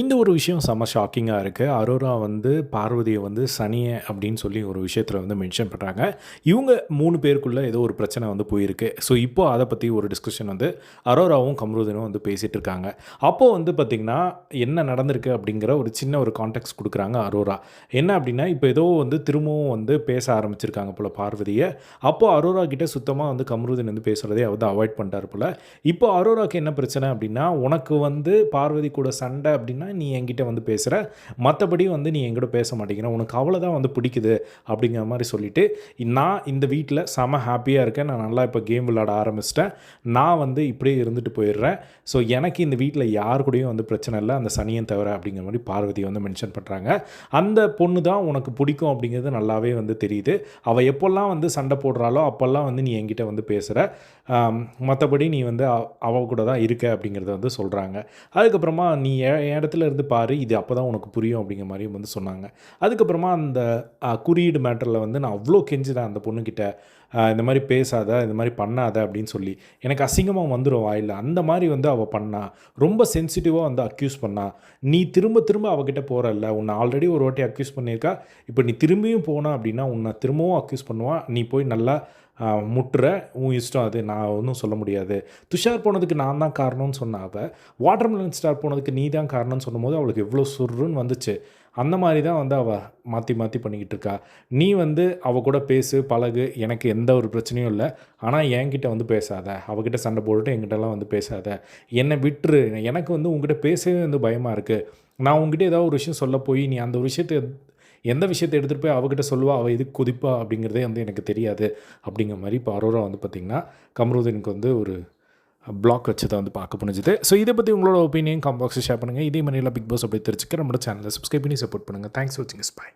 இந்த ஒரு விஷயம் செம்ம ஷாக்கிங்காக இருக்குது அரோரா வந்து பார்வதியை வந்து சனியை அப்படின்னு சொல்லி ஒரு விஷயத்தில் வந்து மென்ஷன் பண்ணுறாங்க இவங்க மூணு பேருக்குள்ளே ஏதோ ஒரு பிரச்சனை வந்து போயிருக்கு. ஸோ இப்போ அதை பற்றி ஒரு டிஸ்கஷன் வந்து அரோராவும் கம்ருதனும் வந்து பேசிகிட்டு இருக்காங்க. அப்போது வந்து பார்த்திங்கன்னா என்ன நடந்திருக்கு அப்படிங்கிற ஒரு சின்ன ஒரு கான்டெக்ட் கொடுக்குறாங்க அரோரா. என்ன அப்படின்னா இப்போ ஏதோ வந்து திரும்பவும் வந்து பேச ஆரம்பிச்சிருக்காங்க போல் பார்வதியை. அப்போது அரோரா கிட்ட சுத்தமாக வந்து கம்ருதன் வந்து பேசுகிறதே வந்து அவாய்ட் பண்ணிட்டார் போல். இப்போ அரோராக்கு என்ன பிரச்சனை அப்படின்னா உனக்கு வந்து பார்வதி கூட சண்டை அப்படின்னா நீ என்கிட்ட வந்து பேசுகிற மற்றபடி வந்து நீ எங்கிட்ட பேச மாட்டேங்கிற. உனக்கு அவ்வளோ தான் வந்து பிடிக்குது அப்படிங்கிற மாதிரி சொல்லிவிட்டு நான் இந்த வீட்டில் செம ஹாப்பியாக இருக்கேன். நான் நல்லா இப்போ கேம் விளாட ஆரம்பிச்சிட்டேன். நான் வந்து இப்படியே இருந்துட்டு போயிடுறேன். ஸோ எனக்கு இந்த வீட்டில் யார் கூடயும் வந்து பிரச்சனை இல்லை. அந்த சனியன் தவிர அப்படிங்கிற மாதிரி பார்வதி வந்து மென்ஷன் பண்ணுறாங்க அந்த பொண்ணு தான் உனக்கு பிடிக்கும் அப்படிங்கிறது நல்லாவே வந்து தெரியுது. அவள் எப்போல்லாம் வந்து சண்டை போடுறாளோ அப்போல்லாம் வந்து நீ என்கிட்ட வந்து பேசுகிற மற்றபடி நீ வந்து அவ- கூட தான் இருக்க அப்படிங்கிறத வந்து சொல்கிறாங்க அதுக்கப்புறமா நீ என் இடத்துல இருந்து பாரு இது அப்போ தான் உனக்கு புரியும் அப்படிங்கிற மாதிரியும் வந்து சொன்னாங்க. அதுக்கப்புறமா அந்த குறியீடு மேட்டரில் வந்து நான் அவ்வளோ கெஞ்சுதான் அந்த பொண்ணுக்கிட்ட இந்த மாதிரி பேசாத இந்த மாதிரி பண்ணாத அப்படின்னு சொல்லி எனக்கு அசிங்கமாக வந்துடும் வாயில் அந்த மாதிரி வந்து அவள் பண்ணா ரொம்ப சென்சிட்டிவாக வந்து அக்யூஸ் பண்ணா. நீ திரும்ப திரும்ப அவகிட்ட போகிறல்ல உன்னை ஆல்ரெடி ஒரு வாட்டி அக்யூஸ் பண்ணியிருக்கா. இப்போ நீ திரும்பியும் போனா அப்படின்னா உன்னை திரும்பவும் அக்யூஸ் பண்ணுவான் நீ போய் நல்லா முட்டுற உன் இஷ்டம் அது நான் ஒன்றும் சொல்ல முடியாது. துஷார் போனதுக்கு நான் தான் காரணம்னு சொன்ன அவள் வாட்டர்மெலன் ஸ்டார் போனதுக்கு நீ தான் காரணம்னு சொன்னபோது அவளுக்கு எவ்வளோ சுருன்னு வந்துச்சு. அந்த மாதிரி தான் வந்து அவள் மாற்றி மாற்றி பண்ணிக்கிட்டு இருக்கா. நீ வந்து அவள் கூட பேசு பழகு எனக்கு எந்த ஒரு பிரச்சனையும் இல்லை. ஆனால் என்கிட்ட வந்து பேசாத. அவகிட்ட சண்டை போட்டுட்டு என்கிட்டலாம் வந்து பேசாத. என்னை விட்டுரு. எனக்கு வந்து உங்ககிட்ட பேசவே வந்து பயமாக இருக்குது நான் உங்ககிட்ட ஏதாவது ஒரு விஷயம் சொல்ல போய் நீ அந்த ஒரு விஷயத்தை எந்த விஷயத்தை எடுத்துகிட்டு போய் அவகிட்ட சொல்லுவா? அவள் எதுக்கு கொதிப்பா? அப்படிங்கிறதே வந்து எனக்கு தெரியாது. அப்படிங்கிற மாதிரி இப்போ அரோரா வந்து பார்த்திங்கன்னா கம்ருதீனுக்கு வந்து ஒரு பிளாக் தான் வந்து பார்க்க முடிஞ்சுது ஸோ இதை பற்றி உங்களோட ஒப்பீனியன் காம்பாக்ஸ் ஷேர் பண்ணுங்கள் இதே மாதிரிலாம் பிக் பாஸ் அப்படி தெரிஞ்சுக்க நம்மளோட சேனலை சப்ஸ்கிரைப் பண்ணி சப்போர்ட் பண்ணுங்கள் தேங்க்ஸ் வாட்சிங் இஸ் பை